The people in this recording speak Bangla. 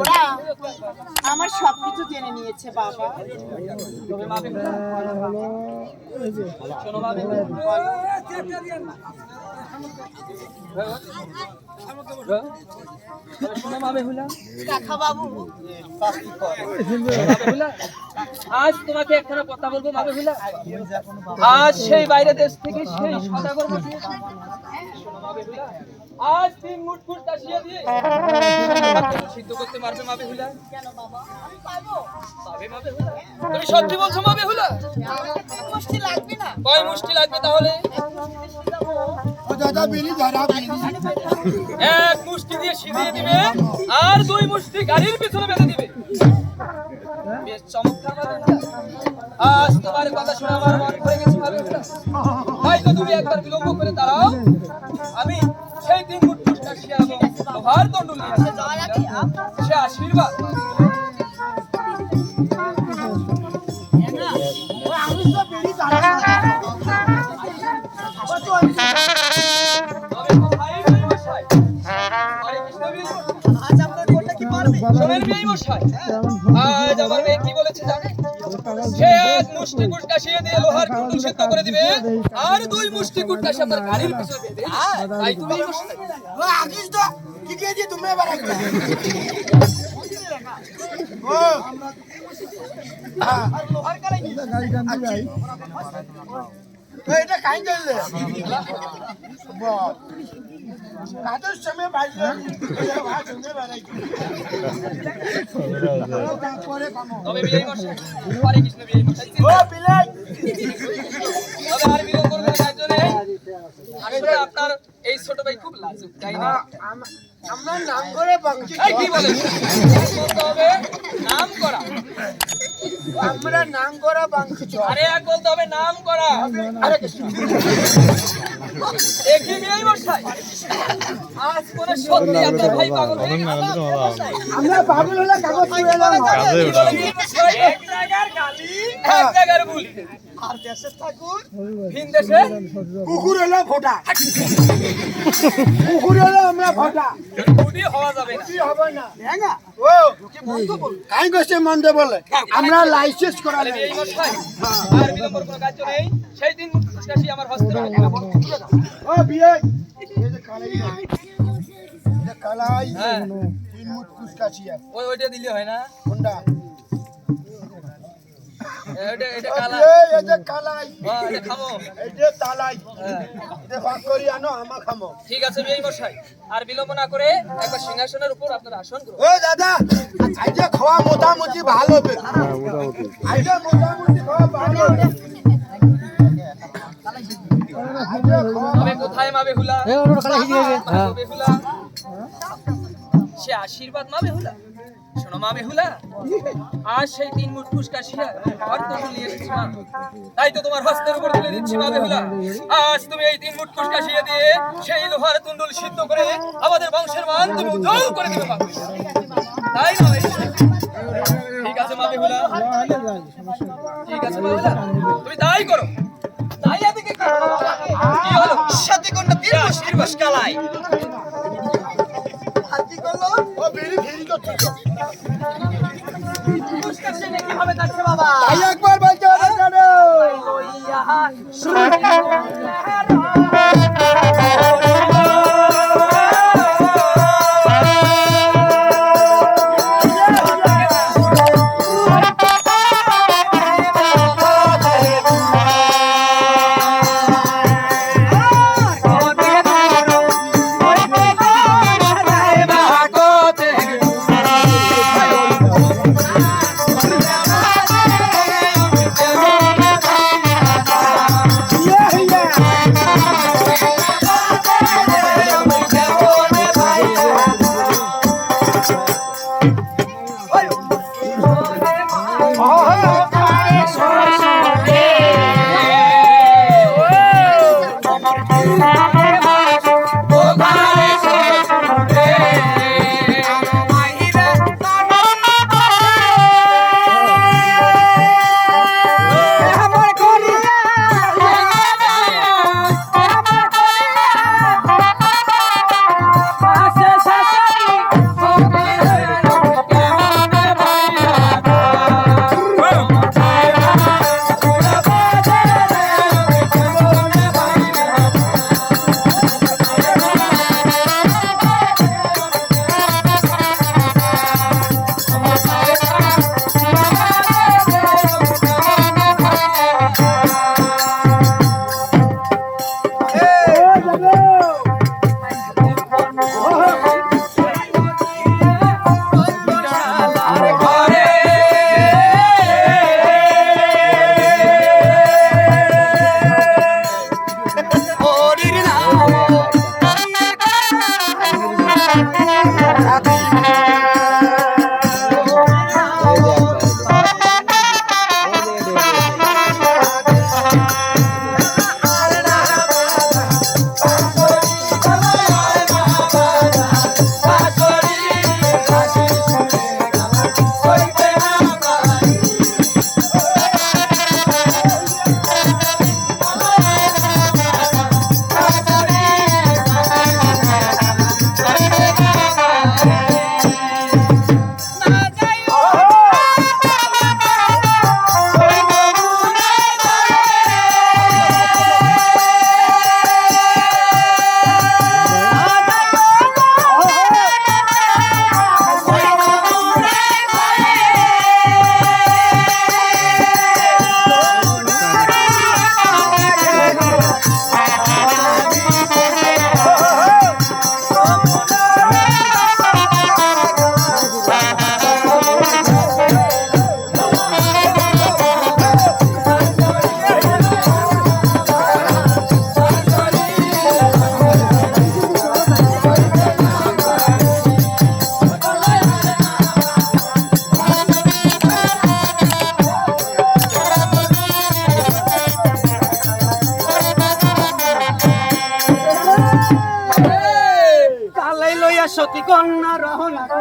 ওরা আমার সবকিছু জেনে নিয়েছে বাবা। বাবু মা বেহুলা, আজ তোমাকে একখানা কথা বলব মা বেহুলা। আজ সেই বাইরে দেশ থেকে সেই সদাগর পাঠিয়েছে শোনো মা বেহুলা, আজ তিন মুঠ ফুট তাসিয়া দিয়ে। সিদ্ধ করতে পারবে মা বেহুলা কেন বাবা আমি পারব পাবে মা বেহুলা তুমি সত্যি বলছো মা বেহুলা আমাকে তিন মুষ্টি লাগবে না কয় মুষ্টি লাগবে তাহলে এক মুষ্টি দিয়ে সিঁধিয়ে দিবে আর দুই মুষ্টি গাড়ির পিছনে বেঁধে দিবে। বেশ চমৎকার। আজ তোমার কথা শুনে আমার মন ভরে গেছে মা বেহুলা। তুমি একবার বিলম্ব করে দাঁড়াও আমি সেই তিন মুঠ পুষ্টা শিয়াবো লোহার দণ্ড সে আশীর্বাদ। আজ আমার মেয়ে সে এক মুষ্টি কুট কাশিয়ে দিয়ে লোহার কুটুল সিদ্ধ করে দিবে আর দুই মুষ্টি কুট কাশি আপনার গাড়ির পিছনে দিয়ে তুমি আগিস তো কি কে তুমি আর লোহার কালাই গাড়ি গান্ধী আপনার এই ছোট ভাই খুব লাজুক তাই না? আমরা নাম করে বাংচি কি বলেন বলতে হবে নাম করা আমরা নাম করা বাংচি আরে এক বলতে হবে নাম করা। আরে একই বিয়ে মশাই আজ করে সত্যি আপনার ভাই পাগল হয়ে গেল আমরা পাগল হলে কাগজ তুলে এলাম? এক জায়গার গালি এক জায়গার বুলি আর দেশের ঠাকুর ভিন দেশে কুকুর হলো ফোটা কুকুর হলো আমরা ফোটা বুদ্ধি হওয়া যাবে না। কি হবে না। হ্যাঁ। ও কাই মন্দ বলে? আমরা লাইসেন্স করা নেই। এই মশাই আর বিলম্বর কোনো কাজ নেই। সেই দিন কাশি আমার হস্তে রাখে। ও বিয়ে। এই যে কালাই এই যে কালাই হ্যাঁ। তিন মুঠ ওই ওইটা দিলে হয় না। কোনটা? এ, এটা কালা এই এই যে কালাই। হ্যাঁ এটা খামো এই যে তালাই। হ্যাঁ। এটা ভাগ করি আনো আমা খামো। ঠিক আছে বিয়ে মশাই। আর বিলম্ব না করে একবার সিংহাসনের উপর আপনার আসন করুন ও দাদা আজকে খাওয়া মোটামুটি ভালো হবে। আজকে মোটামুটি খাওয়া ভালো হবে। তবে কোথায় মা বেহুলা মা বেহুলা সে আশীর্বাদ মা বেহুলা শোনো মা বেহুলা আজ সেই তিন মুঠ ফুসকা শিয়া ঘর তো এসেছি মা। তাই তো তোমার হস্তের উপর তুলে দিচ্ছি মা বেহুলা আজ তুমি এই তিন মুঠ ফুসকা শিয়া দিয়ে সেই লোহার তুন্ডুল সিদ্ধ করে আমাদের বংশের মান তুমি উজ্জ্বল করে দিবে মা। তাই না বেহুলা? ঠিক আছে মা বেহুলা ঠিক আছে মা বেহুলা তুমি তাই করো। তাই করো। কি হলো? সাথে কোনটা তিন মুঠ কালাই ও no,